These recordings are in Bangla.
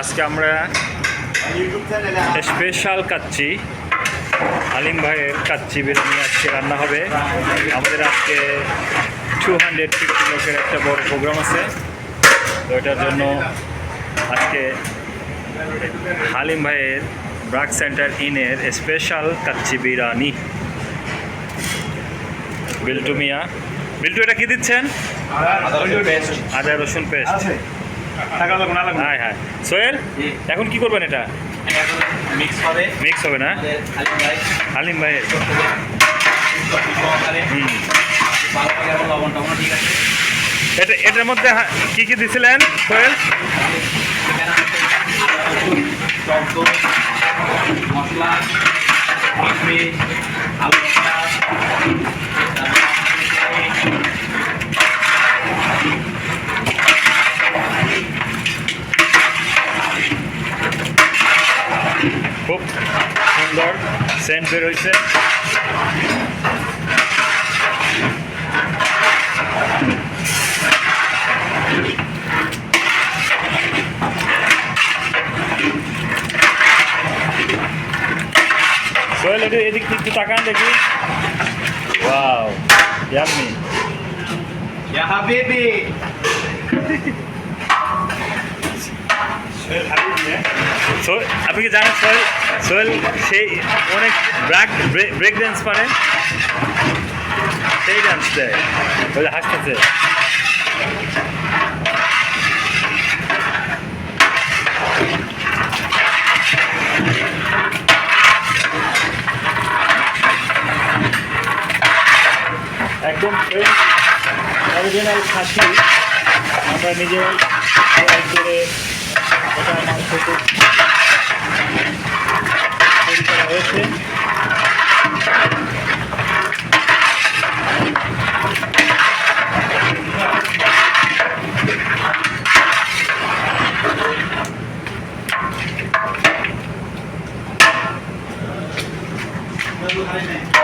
আজকে আমরা স্পেশাল কাচ্চি আলিম ভাইয়ের কাচ্চি বিরিয়ানি আজকে রান্না হবে। আমাদের আজকে টু হান্ড্রেড ফিফটি লোকের একটা বড় প্রোগ্রাম আছে। তো এটার জন্য আজকে হালিম ভাইয়ের ব্রাক সেন্টার ইনের স্পেশাল কাচ্চি বিরিয়ানি। বিল্টু মিয়া। বিল্টু এটা কি দিচ্ছেন? আদা রসুন পেস্ট। হ্যাঁ হ্যাঁ সোহেল এখন কি করবেন এটা? মিক্স হবে। মিক্স হবে না? হালিম সহকারে হুম। লবণ টবণ ঠিক আছে? এটা এটার মধ্যে কি কি দিছিলেন সোহেল? মশলা আলু ভর্তা, তারপর খুব সুন্দর সেন্ট বের হয়েছে সোহেল একটু এদিক থেকে একটু তাকান দেখি ওয়াও ইয়াম্মি ইয়া হাবিবি সোহেল আপনি কি জানেন সোহেল? সোহেল, সেই অনেক ব্রেক ব্রেক ডান্স পারে সেই ডান্স দেয়। হাসতেছে। একদম অরিজিনাল খাসি। আমরা নিজে তৈরি করে এটা খুব তৈরি করা হয়েছে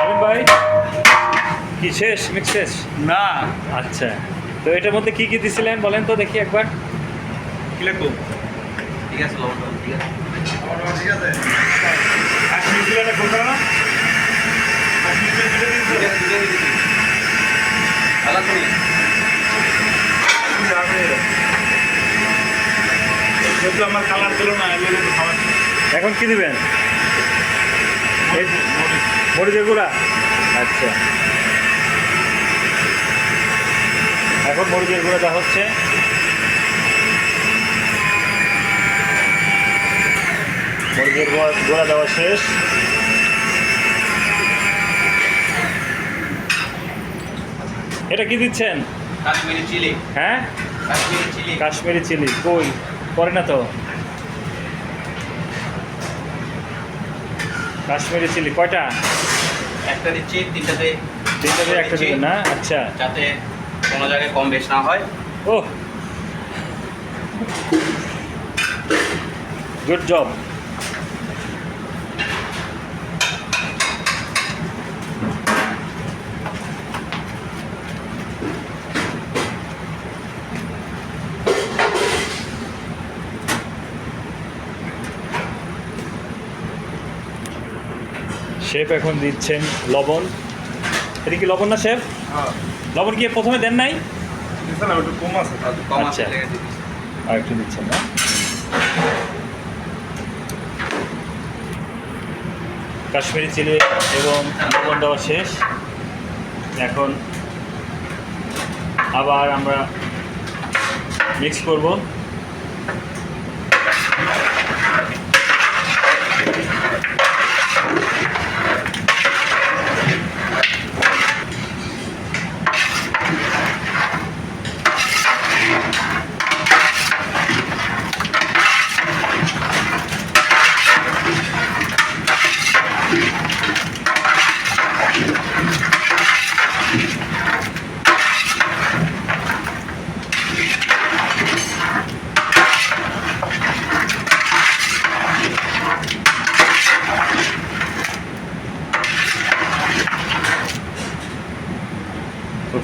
আলিম ভাই কি শেষ? মিক্স শেষ? না। আচ্ছা। তো এটার মধ্যে কি কি দিছিলেন বলেন তো দেখি একবার। কি লাগবো ঠিক আছে লবণ ঠিক ঠিক আমার কালার ছিল না খাবার এখন কি দিবেন? মরিচের গুঁড়া? আচ্ছা। এখন মরিচের গুঁড়া দেওয়া হচ্ছে। মরিচের গুঁড়া দেওয়া শেষ। এটা কি দিচ্ছেন? কাশ্মীরি চিলি। হ্যাঁ? কাশ্মীরি চিলি। কাশ্মীরি চিলি কই? করে না তো। কাশ্মীরি চিলি কয়টা? একটা দিচ্ছি তিনটাতে। তিনটা দিয়ে একটা দিবেন না? আচ্ছা। যাতে কোনো জায়গায় কম বেশ না হয়। ও গুড জব শেফ এখন দিচ্ছেন লবণ। এটা কি লবণ না শেফ লবণ কি প্রথমে দেন নাই? একটু কম আছে কম আচ্ছা। আছে আর একটু দিচ্ছেন না? কাশ্মীরি চিলি এবং লবণ দেওয়া শেষ। এখন আবার আমরা মিক্স করব।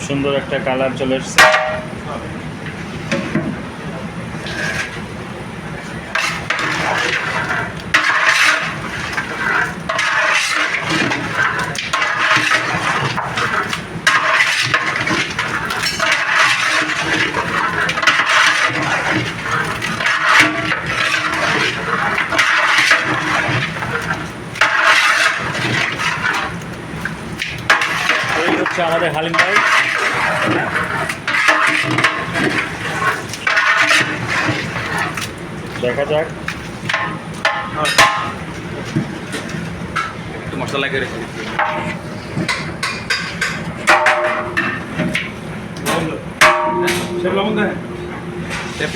খুব সুন্দর একটা কালার চলে এসছে। হচ্ছে আমাদের হালিম ভাই। দেখা যাক। একটু মশলা লাগিয়ে রেখে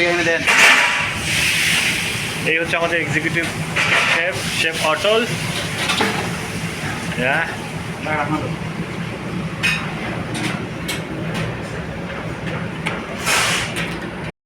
এখানে দেন। এই হচ্ছে আমাদের এক্সিকিউটিভ শেফ শেফ অটল হ্যাঁ